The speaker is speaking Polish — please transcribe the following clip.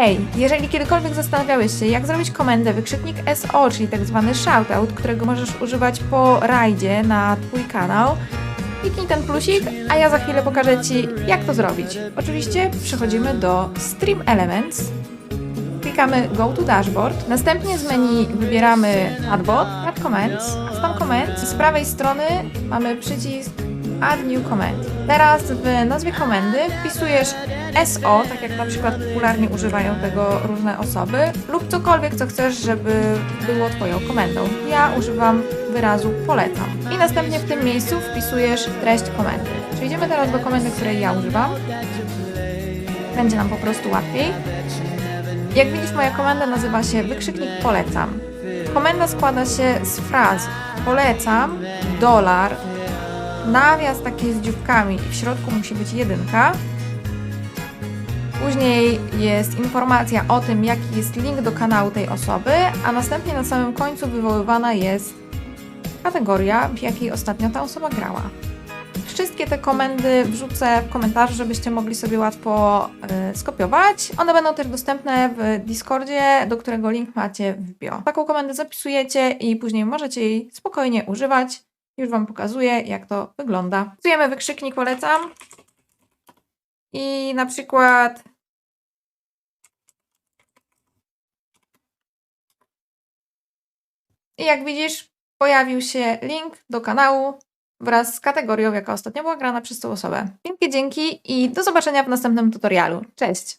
Hej, jeżeli kiedykolwiek zastanawiałeś się, jak zrobić komendę wykrzyknik SO, czyli tak zwany shoutout, którego możesz używać po rajdzie na Twój kanał, kliknij ten plusik, a ja za chwilę pokażę Ci, jak to zrobić. Oczywiście przechodzimy do Stream Elements, klikamy Go to Dashboard, następnie z menu wybieramy Adbot, Add Comments, a w tam Comments z prawej strony mamy przycisk Add New Comment. Teraz w nazwie komendy wpisujesz SO, tak jak na przykład popularnie używają tego różne osoby, lub cokolwiek, co chcesz, żeby było Twoją komendą. Ja używam wyrazu polecam. I następnie w tym miejscu wpisujesz treść komendy. Przejdziemy teraz do komendy, której ja używam. Będzie nam po prostu łatwiej. Jak widzisz, moja komenda nazywa się wykrzyknik polecam. Komenda składa się z fraz polecam, dolar, nawias taki z dzióbkami w środku musi być jedynka. Później jest informacja o tym, jaki jest link do kanału tej osoby, a następnie na samym końcu wywoływana jest kategoria, w jakiej ostatnio ta osoba grała. Wszystkie te komendy wrzucę w komentarzu, żebyście mogli sobie łatwo y, skopiować. One będą też dostępne w Discordzie, do którego link macie w bio. Taką komendę zapisujecie i później możecie jej spokojnie używać. Już Wam pokazuję, jak to wygląda. Wpisujemy wykrzyknik polecam i na przykład I jak widzisz, pojawił się link do kanału wraz z kategorią, jaka ostatnio była grana przez tą osobę. Wielkie dzięki i do zobaczenia w następnym tutorialu. Cześć!